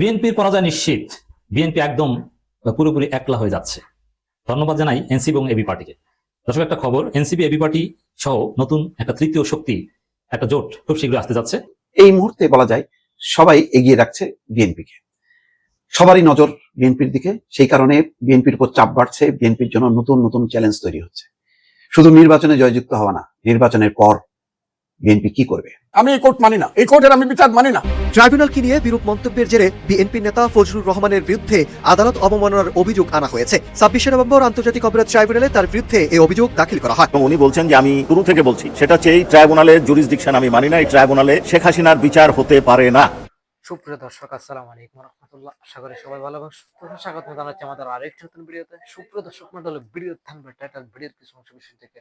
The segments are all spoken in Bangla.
বিএনপির পরাজয় নিশ্চিত। বিএনপি একদম পুরোপুরি একলা হয়ে যাচ্ছে। ধন্যবাদ জানাই এনসিপি এবং এবি পার্টিকে। দর্শক, একটা খবর এনসিপি এবি পার্টি সহ নতুন একটা তৃতীয় শক্তি, একটা জোট খুব শীঘ্রই আসতে যাচ্ছে। এই মুহূর্তে বলা যায় সবাই এগিয়ে রাখছে বিএনপিকে। সবারই নজর বিএনপির দিকে। সেই কারণে বিএনপির উপর চাপ বাড়ছে। বিএনপির জন্য নতুন নতুন চ্যালেঞ্জ তৈরি হচ্ছে। শুধু নির্বাচনে জয়যুক্ত হওয়া না, নির্বাচনের পর বিএনপি কি করবে? আমি এই কোর্ট মানি না। এই কোর্টের আমি বিচার মানি না। ট্রাইব্যুনালকে নিয়ে বিরূপ মন্তব্যের জেরে বিএনপি নেতা ফজলুর রহমানের বিরুদ্ধে আদালত অবমাননার অভিযোগ আনা হয়েছে। ছাব্বিশে নভেম্বর আন্তর্জাতিক অপরাধ ট্রাইব্যুনালে তার বিরুদ্ধে এই অভিযোগ দাখিল করা হয়। এবং উনি বলছেন যে আমি শুরু থেকে বলছি সেটা চেয়ে এই ট্রাইব্যুনালের জুরিসডিকশন আমি মানি না এই ট্রাইব্যুনালে শেখ হাসিনার বিচার হতে পারে না। সুপ্রিয় দর্শক, আসসালামু আলাইকুম রহমতুল্লাহ। আশা করি সবাই ভালো এবং সুস্থ। স্বাগত জানাচ্ছি আমাদের আরেকটি নতুন ভিডিওতে। সুপ্রিয় দর্শক মন্ডল ভিডিও থাকবে টাইটেল ভিডিওর কিছু অংশ বিষয় থেকে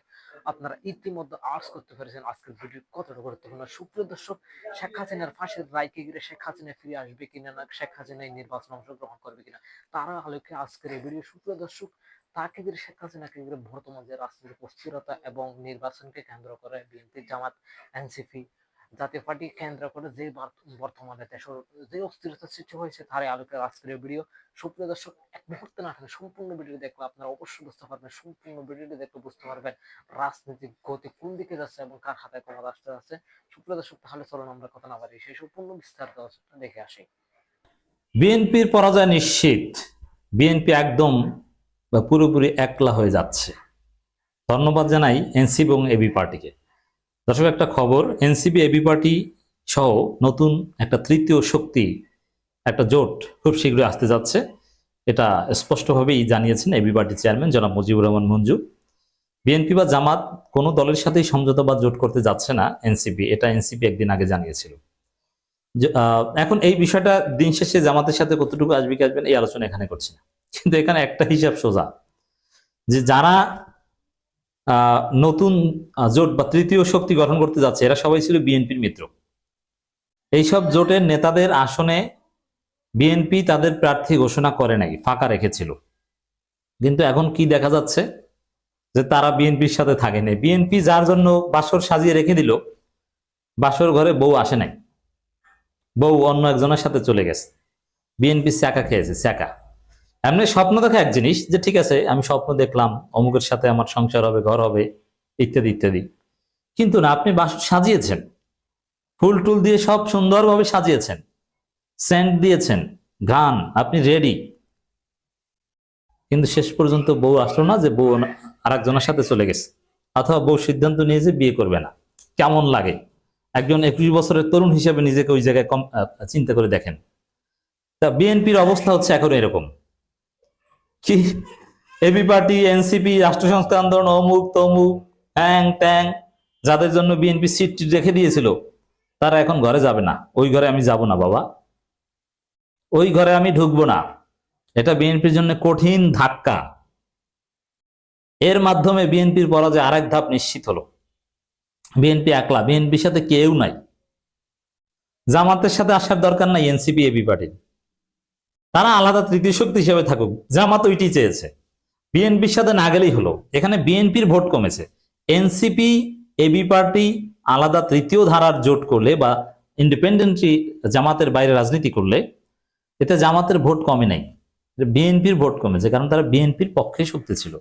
আপনারা ইতিমধ্যে আর্টস করতে পেরেছেন। আজকের ভিডিও কতটা গুরুত্বপূর্ণ? সুপ্রিয় দর্শক, শেখ হাসিনার ফাঁসির রায়কে ঘিরে শেখ হাসিনা ফিরে আসবে কিনা না? শেখ হাসিনা নির্বাচনে অংশগ্রহণ করবে কিনা? তারা আলোকে আজকের এই ভিডিও সুপ্রিয় দর্শক, তাকে ঘিরে শেখ হাসিনাকে ঘিরে বর্তমান যে রাজনৈতিক অস্থিরতা এবং নির্বাচনকে কেন্দ্র করে BNP Jamaat, NCP Jatiya Party কেন্দ্র করে যে বার- বর্তমানে দেশের যে অস্থিরতা সৃষ্টি হয়েছে তার আলোকে আজকের ভিডিও সুপ্রিয় দর্শক, এক মুহূর্তে না থাকলে সম্পূর্ণ ভিডিও দেখলে আপনারা অবশ্যই বুঝতে পারবেন, সম্পূর্ণ ভিডিওটি দেখলে বুঝতে পারবেন রাজনৈতিক গতি কোন দিকে যাচ্ছে এবং কার হাতে ক্ষমতা আসতে যাচ্ছে। সুপ্রিয় দর্শক, তাহলে চলুন আমরা কথা না বাড়ি সেই সম্পূর্ণ বিস্তারিত দেখে আসি। বিএনপির পরাজয় নিশ্চিত। বিএনপি একদম পুরোপুরি একলা হয়ে যাচ্ছে। ধন্যবাদ জানাই এনসিপি এবং এবি পার্টিকে। দর্শক, একটা খবর, এনসিপি, এবি পার্টি সহ নতুন একটা তৃতীয় শক্তি, একটা জোট খুব শীঘ্রই আসতে যাচ্ছে। এটা স্পষ্টভাবেই জানিয়েছেন এবি পার্টি চেয়ারম্যান জনাব মুজিবুর রহমান মঞ্জু। বিএনপি বা জামাত কোনো দলের সাথেই সমঝোতা বা জোট করতে যাচ্ছে না এনসিপি, এটা এনসিপি একদিন আগে জানিয়েছিল। এখন এই বিষয়টা দিন শেষে জামাতের সাথে কতটুকু আসবে কি আসবেন এই আলোচনা এখানে করছি না। কিন্তু এখানে একটা হিসাব সোজা, যে যারা নতুন জোট বা তৃতীয় শক্তি গঠন করতে যাচ্ছে, এরা সবাই ছিল বিএনপির মিত্র। এইসব জোটের নেতাদের আসনে বিএনপি তাদের প্রার্থী ঘোষণা করে নাই ফাঁকা রেখেছিল। কিন্তু এখন কি দেখা যাচ্ছে? যে তারা বিএনপির সাথে থাকেনি বিএনপি যার জন্য বাসর সাজিয়ে রেখে দিল, বাসর ঘরে বউ আসে নাই। বউ অন্য একজনের সাথে চলে গেছে। বিএনপি স্যাকা খেয়েছে, স্যাকা। এমনি স্বপ্ন দেখা এক জিনিস, যে ঠিক আছে, আমি স্বপ্ন দেখলাম, অমুকের সাথে আমার সংসার হবে, ঘর হবে, ইত্যাদি ইত্যাদি। কিন্তু না, আপনি বাস সাজিয়েছেন। ফুল টুল দিয়ে সব সুন্দরভাবে সাজিয়েছেন। সেন্ট দিয়েছেন গান আপনি রেডি। কিন্তু শেষ পর্যন্ত বউ আসলো না, যে বউ আর একজনের সাথে চলে গেছে। অথবা বউ সিদ্ধান্ত নিয়ে যে বিয়ে করবে না। কেমন লাগে? একজন একুশ বছরের তরুণ হিসেবে নিজেকে ওই জায়গায় কম চিন্তা করে দেখেন। তা বিএনপির অবস্থা হচ্ছে এখন এরকম। কি? এবি পার্টি এনসিপি রাষ্ট্র সংস্থা আন্দোলন অমুক তমুক হ্যাং ট্যাং যাদের জন্য বিএনপি সিট রেখে দিয়েছিল, তারা এখন ঘরে যাবে না। ওই ঘরে আমি যাব না, বাবা। ওই ঘরে আমি ঢুকবো না। এটা বিএনপির জন্য কঠিন ধাক্কা। এর মাধ্যমে বিএনপির বলা পরাজয় আরেক ধাপ নিশ্চিত হলো। বিএনপি একলা বিএনপির সাথে কেউ নাই। জামাতের সাথে আসার দরকার নাই এনসিপি এবি পার্টির তারা আলাদা তৃতীয় শক্তি হিসেবে থাকুক জামাত ওইটি চেয়েছে। বিএনপির সাথে না গেলেই হলো। এখানে বিএনপির ভোট কমেছে। এনসিপি এবি পার্টি আলাদা তৃতীয় ধারার জোট করলে বা ইন্ডিপেন্ডেন্টলি জামাতের বাইরে রাজনীতি করলে এতে জামাতের ভোট কমে নাই। বিএনপির ভোট কমেছে, কারণ তারা বিএনপির পক্ষে শক্তি ছিল।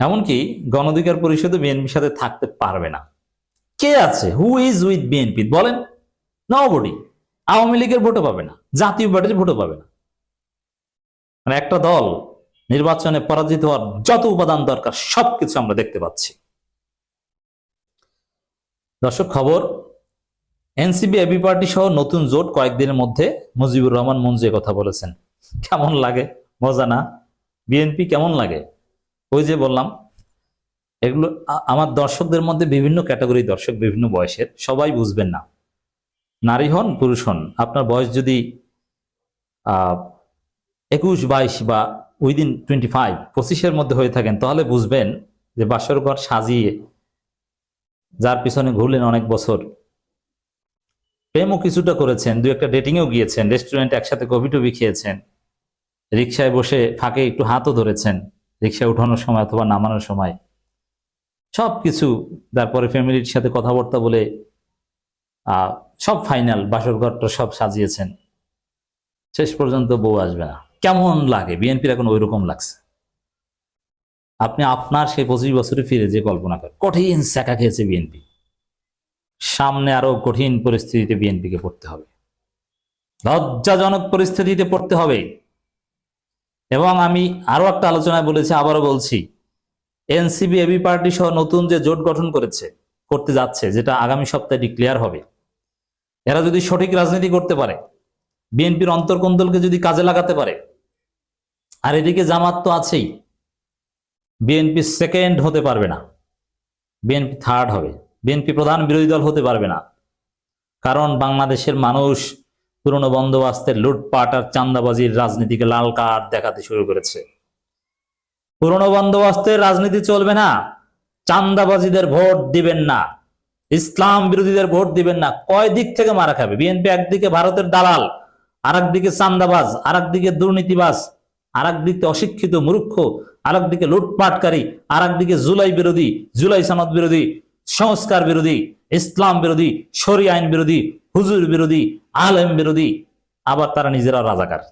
এমনকি গণধিকার পরিষদে বিএনপির সাথে থাকতে পারবে না। কে আছে? হু ইজ উইথ বিএনপি বলেন নবডি আওয়ামী লীগের ভোটও পাবে না, জাতীয় পার্টির ভোটও পাবে না। মানে একটা দল নির্বাচনে পরাজিত হওয়ার যত উপাদান দরকার, সবকিছু আমরা দেখতে পাচ্ছি। দর্শক, খবর এনসিবি এবি পার্টি সহ নতুন জোট কয়েকদিনের মধ্যে মুজিবুর রহমান মঞ্জু কথা বলেছেন। কেমন লাগে? মজা না? বিএনপি কেমন লাগে? ওই যে বললাম, এগুলো আমার দর্শকদের মধ্যে বিভিন্ন ক্যাটাগরি, দর্শক বিভিন্ন বয়সের, সবাই বুঝবেন না। নারী হন, পুরুষ হন, আপনার বয়স যদি একুশ, বাইশ বা উইদিন টোয়েন্টি ফাইভ পঁচিশের মধ্যে হয়ে থাকেন, তাহলে বুঝবেন যে বাসর ঘর সাজিয়ে যার পিছনে ঘুরলেন অনেক বছর, প্রেমও কিছুটা করেছেন দু একটা ডেটিংয়েও গিয়েছেন রেস্টুরেন্টে একসাথে কফি টবি খেয়েছেন, রিক্সায় বসে ফাঁকে একটু হাতও ধরেছেন, রিক্সায় উঠানোর সময় অথবা নামানোর সময় সব কিছু তারপরে ফ্যামিলির সাথে কথাবার্তা বলে সব ফাইনাল বাসর ঘরটা সব সাজিয়েছেন। শেষ পর্যন্ত বউ আসবে। না কেমন লাগে? বিএনপির এখন ওই রকম লাগছে। আপনি আপনার সেই পঁচিশ বছরে ফিরে যে কল্পনা করেন, কঠিন স্যাকা খেয়েছে বিএনপি সামনে আরও কঠিন পরিস্থিতিতে বিএনপিকে পড়তে হবে। লজ্জাজনক পরিস্থিতিতে পড়তে হবে। এবং আমি আরও একটা আলোচনায় বলেছি, আবারও বলছি এনসিবি এবি পার্টি সহ নতুন যে জোট গঠন করেছে, করতে যাচ্ছে, যেটা আগামী সপ্তাহে ডিক্লেয়ার হবে। এরা যদি সঠিক রাজনীতি করতে পারে, বিএনপির অন্তর্কন্দলকে যদি কাজে লাগাতে পারে, আর এদিকে জামাত তো আছেই, বিএনপি সেকেন্ড হতে পারবে না, বিএনপি থার্ড হবে, বিএনপি প্রধান বিরোধী দল হতে পারবে না, কারণ বাংলাদেশের মানুষ পুরনো বন্দোবস্তের লুটপাট আর চান্দাবাজির রাজনীতিকে লাল কার্ড দেখাতে শুরু করেছে। পুরনো বন্দোবস্তের রাজনীতি চলবে না চান্দাবাজিদের ভোট দিবেন না। ইসলাম বিরোধীদের ভোট দিবেন না। কয় দিক থেকে মারা খাবে? বিএনপি একদিকে ভারতের দালাল আর একদিকে চান্দাবাজ আর একদিকে দুর্নীতিবাজ আর একদিকে অশিক্ষিত মূর্খ আর একদিকে লুটপাটকারী আর একদিকে জুলাই বিরোধী, জুলাই সনদ বিরোধী, সংস্কার বিরোধী, ইসলাম বিরোধী শরী আইন বিরোধী, হুজুর বিরোধী, আলেম বিরোধী, আবার তারা নিজেরা রাজাকার।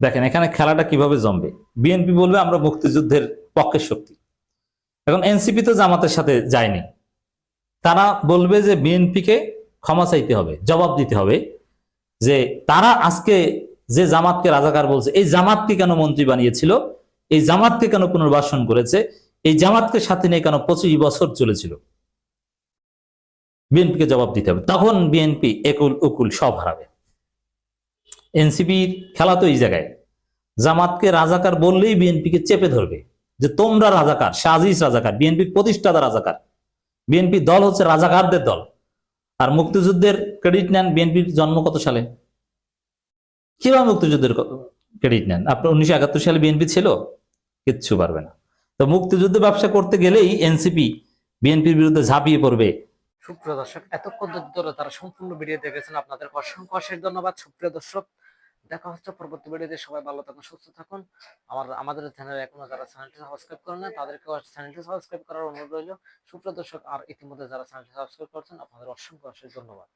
দেখেন, এখানে খেলাটা কীভাবে জমবে? বিএনপি বলবে, আমরা মুক্তিযুদ্ধের পক্ষের শক্তি। এখন এনসিপি তো জামাতের সাথে যায়নি। তারা বলবে যে বিএনপিকে ক্ষমা চাইতে হবে, জবাব দিতে হবে যে তারা আজকে যে জামাতকে রাজাকার বলছে, এই জামাতকে কেন মন্ত্রী বানিয়েছিল, এই জামাতকে কেন পুনর্বাসন করেছে, এই জামাতকে সাথে নিয়ে কেন পঁচিশ বছর চলেছিল? বিএনপিকে জবাব দিতে হবে। তখন বিএনপি একুল উকুল সব হারাবে। এনসিপির খেলা তো এই জায়গায়। জামাতকে রাজাকার বললেই বিএনপিকে চেপে ধরবে যে তোমরা রাজাকার, সাজিস রাজাকার, বিএনপির প্রতিষ্ঠাতা রাজাকার। বিএনপি দল হচ্ছে রাজাকারদের দল। আর মুক্তিযুদ্ধের ক্রেডিট নেন বিএনপির জন্ম কত সালে? কীভাবে মুক্তিযুদ্ধের ক্রেডিট নেন? আপনার উনিশশো সালে বিএনপি ছিল? কিচ্ছু পারবে না। তো মুক্তিযুদ্ধ ব্যবসা করতে গেলেই এনসিপি বিএনপির বিরুদ্ধে ঝাঁপিয়ে পড়বে। সুপ্রিয় দর্শক, এতক্ষণ ধরে তারা সম্পূর্ণ ভিডিও দেখেছেন আপনাদের অসংখ্য অশেষ ধন্যবাদ। সুপ্রিয় দর্শক দেখা হচ্ছে। পরবর্তী ভিডিওতে সবাই ভালো থাকুন, সুস্থ থাকুন। আমার, আমাদের চ্যানেল এখনও যারা চ্যানেলটি সাবস্ক্রাইব করেন না তাদেরকে চ্যানেলটি সাবস্ক্রাইব করার অনুরোধ রইল। সুপ্রিয় দর্শক, আর ইতিমধ্যে যারা চ্যানেলটি সাবস্ক্রাইব করছেন, আপনাদের অসংখ্য অসংখ্য ধন্যবাদ।